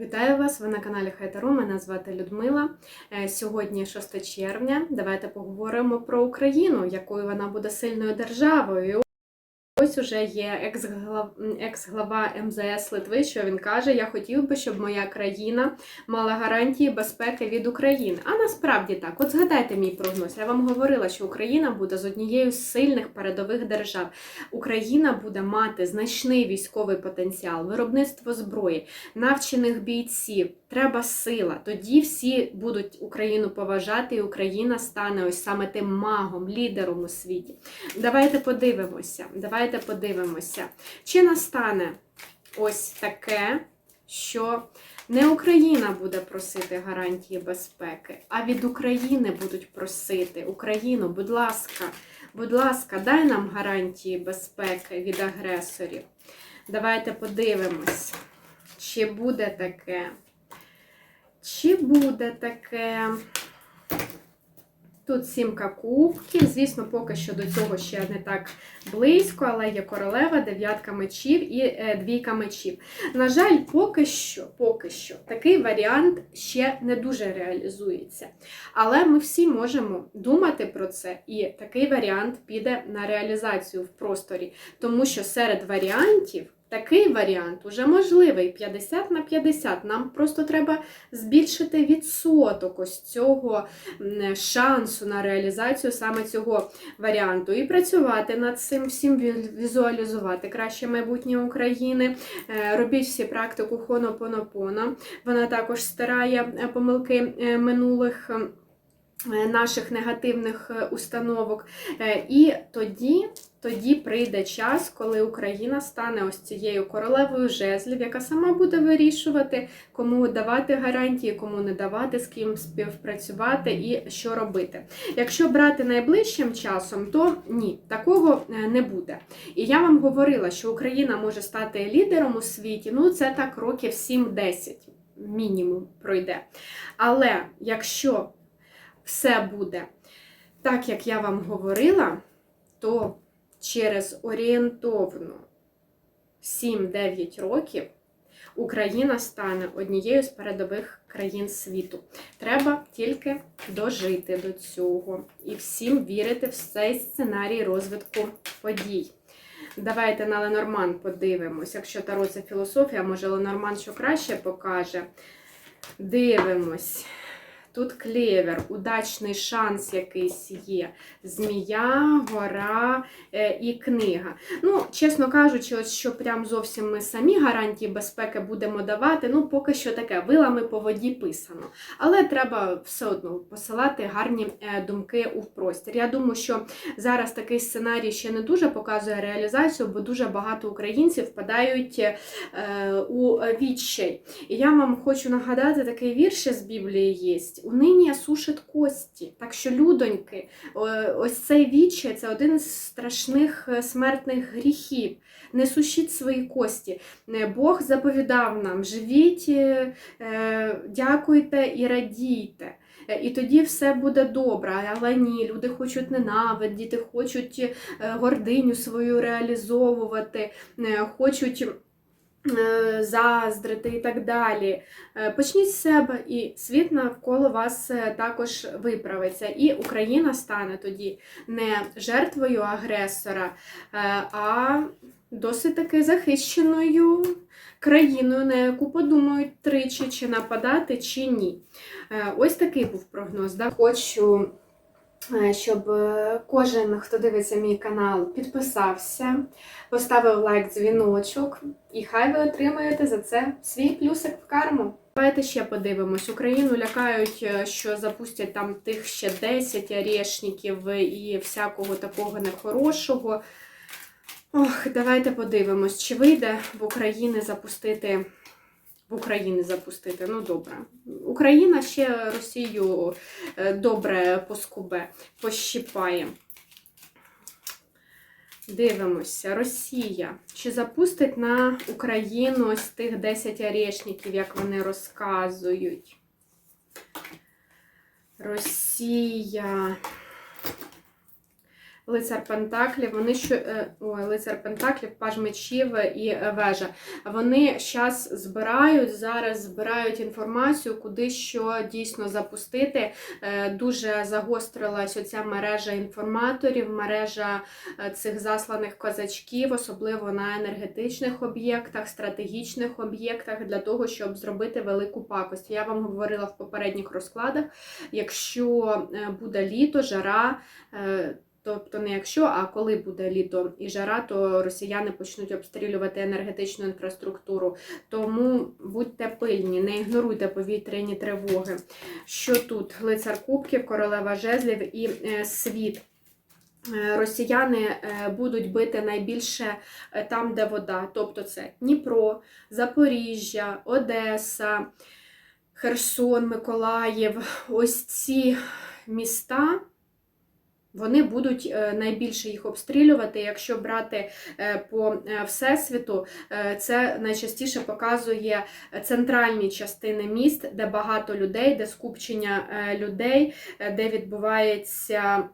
Вітаю вас! Ви на каналі Хайтару. Мене звати Людмила. Е, Сьогодні 6 червня. Давайте поговоримо про Україну, якою вона буде сильною державою. Ось уже є екс-глава МЗС Литви, що він каже: Я хотів би, щоб моя країна мала гарантії безпеки від України. А насправді так, от згадайте мій прогноз. Я вам говорила, що Україна буде з однією з сильних передових держав. Україна буде мати значний військовий потенціал, виробництво зброї, навчених бійців. Треба сила. Тоді всі будуть Україну поважати, і Україна стане ось саме тим магом, лідером у світі. Давайте подивимося. Давайте подивимося, чи настане ось таке, що не Україна буде просити гарантії безпеки, а від України будуть просити. Україну, будь ласка, будь ласка, дай нам гарантії безпеки від агресорів. Давайте подивимось, чи буде таке. Чи буде таке? Тут сімка кубків. Звісно, поки що до цього ще не так близько, але є королева, дев'ятка мечів і е, двійка мечів. На жаль, поки що, поки що такий варіант ще не дуже реалізується. Але ми всі можемо думати про це, і такий варіант піде на реалізацію в просторі, тому що серед варіантів. Такий варіант уже можливий 50 на 50. Нам просто треба збільшити відсоток ось цього шансу на реалізацію саме цього варіанту. І працювати над цим всім, візуалізувати краще майбутнє України. Е, Робіть всі практику Хонопонопона. Вона також стирає е, помилки е, минулих. Е, Наших негативних е, установок, Е, і тоді, тоді прийде час, коли Україна стане ось цією королевою жезлів, яка сама буде вирішувати, кому давати гарантії, кому не давати, з ким співпрацювати і що робити. Якщо брати найближчим часом, то ні, такого не буде. І я вам говорила, що Україна може стати лідером у світі. Ну, це так років 7-10 мінімум пройде. Але якщо все буде так, як я вам говорила, то через орієнтовно 7-9 років Україна стане однією з передових країн світу. Треба тільки дожити до цього і всім вірити в цей сценарій розвитку подій. Давайте на Ленорман подивимось. Якщо Таро це філософія, може Ленорман що краще покаже. Дивимось. Тут клевер, удачний шанс якийсь є. Змія, гора е, і книга. Ну, чесно кажучи, от що прям зовсім ми самі гарантії безпеки будемо давати. Ну, поки що таке, вилами по воді писано. Але треба все одно посилати гарні е, думки у простір. Я думаю, що зараз такий сценарій ще не дуже показує реалізацію, бо дуже багато українців впадають е, у відчай. І я вам хочу нагадати такий вірш з Біблії є. Унинія сушить кості. Так що, людоньки, ось цей відчай це один із страшних е, смертних гріхів. Не сушіть свої кості. Е, Бог заповідав нам: живіть, е, дякуйте і радійте. І тоді все буде добре. Але ні, люди хочуть ненавидіти, хочуть гординю свою реалізовувати, хочуть заздрити і так далі. Е, Почніть з себе, і світ навколо вас е, також виправиться. І Україна стане тоді не жертвою агресора, е, а досить таки захищеною країною, на яку подумають тричі, чи нападати, чи ні. Е, Ось такий був прогноз. Хочу. Е, Щоб е, кожен, хто дивиться мій канал, підписався, поставив лайк, дзвіночок, і хай ви отримаєте за це свій плюсик в карму. Давайте ще подивимось. Україну лякають, е, що запустять там тих ще 10 орешників і всякого такого нехорошого. Ох, давайте подивимось, чи вийде в Україні запустити. В Україні запустити, ну добре. Україна ще Росію е, добре поскубе, пощипає. Дивимося, Росія. Чи запустить на Україну ось тих 10 орешників, як вони розказують? Росія. Лицар Пентаклів, вони що е, ой, лицар Пентаклів, паж мечів і е, вежа. Вони зараз збирають зараз збирають інформацію, куди що дійсно запустити. Е, Дуже загострилась оця мережа інформаторів, мережа цих засланих козачків, особливо на енергетичних об'єктах, стратегічних об'єктах, для того, щоб зробити велику пакость. Я вам говорила в попередніх розкладах, якщо буде літо, жара. Тобто не якщо, а коли буде літо і жара, то росіяни почнуть обстрілювати енергетичну інфраструктуру. Тому будьте пильні, не ігноруйте повітряні тривоги. Що тут? Лицар Кубків, королева жезлів і е, світ. Е, Росіяни е, будуть бити найбільше там, де вода. Тобто це Дніпро, Запоріжжя, Одеса, Херсон, Миколаїв. Ось ці міста. Вони будуть е, найбільше їх обстрілювати. Якщо брати е, по е, всесвіту, це найчастіше показує центральні частини міст, де багато людей, де скупчення людей, де відбувається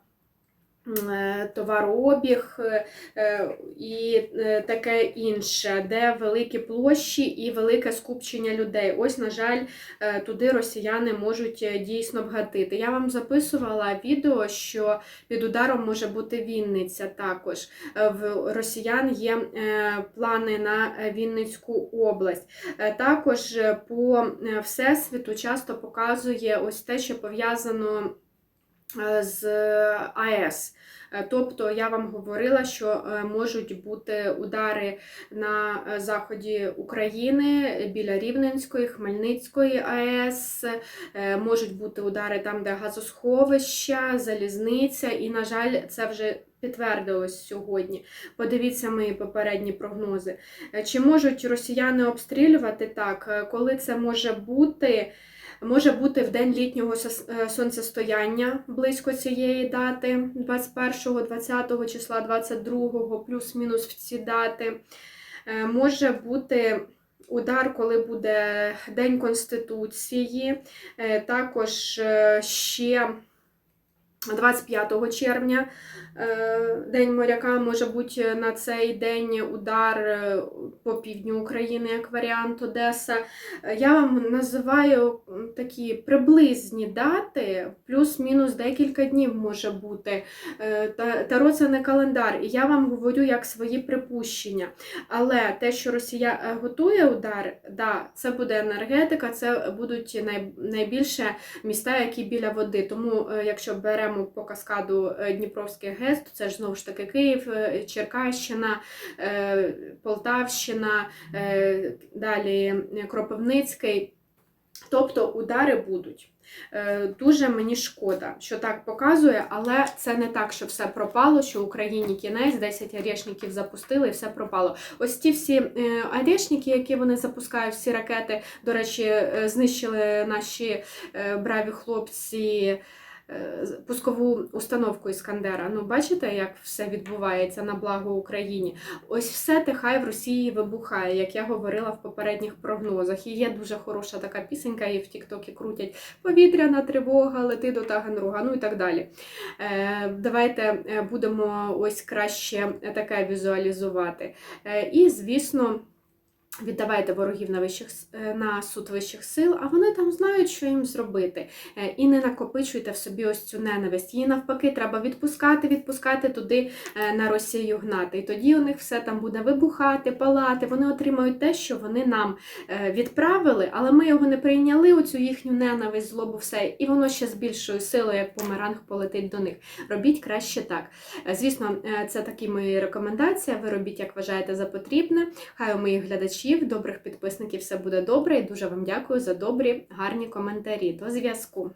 товарообіг е, е, і е, таке інше, де великі площі і велике скупчення людей. Ось, на жаль, е, туди росіяни можуть е, дійсно вгатити. Я вам записувала відео, що під ударом може бути Вінниця також. Е, В росіян є е, плани на е, Вінницьку область. Е, Також е, по е, всесвіту часто показує ось те, що пов'язано е, з АЕС. Е, Тобто я вам говорила, що е, можуть бути удари на е, заході України біля Рівненської, Хмельницької АЕС, е, можуть бути удари там, де газосховища, залізниця, і, на жаль, це вже підтвердилось сьогодні. Подивіться мої попередні прогнози. Е, Чи можуть росіяни обстрілювати так? Е, Коли це може бути? Може бути в день літнього е, сонцестояння близько цієї дати, 21, 20 числа, 22, плюс-мінус в ці дати. Е, Може бути удар, коли буде День Конституції, Е, також ще 25 червня е, День моряка може бути на цей день удар е, по півдню України, як варіант Одеса. Е, Я вам називаю такі приблизні дати, плюс-мінус декілька днів може бути. Таро це не календар, і я вам говорю як свої припущення. Але те, що Росія готує удар, да, це буде енергетика, це будуть найбільше міста, які біля води. Тому, якщо беремо по каскаду е, Дніпровський ГЕС, то це ж знову ж таки Київ, е, Черкащина, е, Полтавщина, далі Кропивницький. Тобто удари будуть. Дуже мені шкода, що так показує, але це не так, що все пропало, що Україні кінець, 10 орешників запустили і все пропало. Ось ті всі орешники, які вони запускають, всі ракети, до речі, знищили наші браві хлопці. Е, Пускову установку Іскандера. Ну, бачите, як все відбувається на благо Україні. Ось все те хай в Росії вибухає, як я говорила в попередніх прогнозах. І є дуже хороша така пісенька, її в Тіктокі крутять. Повітряна тривога, лети до Таганрога, ну і так далі. Е, давайте е, будемо ось краще таке візуалізувати. І, звісно. Віддавайте ворогів на вищих е, на суд вищих сил, а вони там знають, що їм зробити. Е, І не накопичуйте в собі ось цю ненависть. Її навпаки треба відпускати, відпускати туди е, на Росію гнати. І тоді у них все там буде вибухати, палати. Вони отримають те, що вони нам відправили, але ми його не прийняли. Оцю їхню ненависть, злобу, все, і воно ще з більшою силою, як померанг, полетить до них. Робіть краще так. Звісно, це такі мої рекомендації. Ви робіть, як вважаєте за потрібне. Хай у моїх глядачів, добрих підписників все буде добре. І дуже вам дякую за добрі, гарні коментарі. До зв'язку.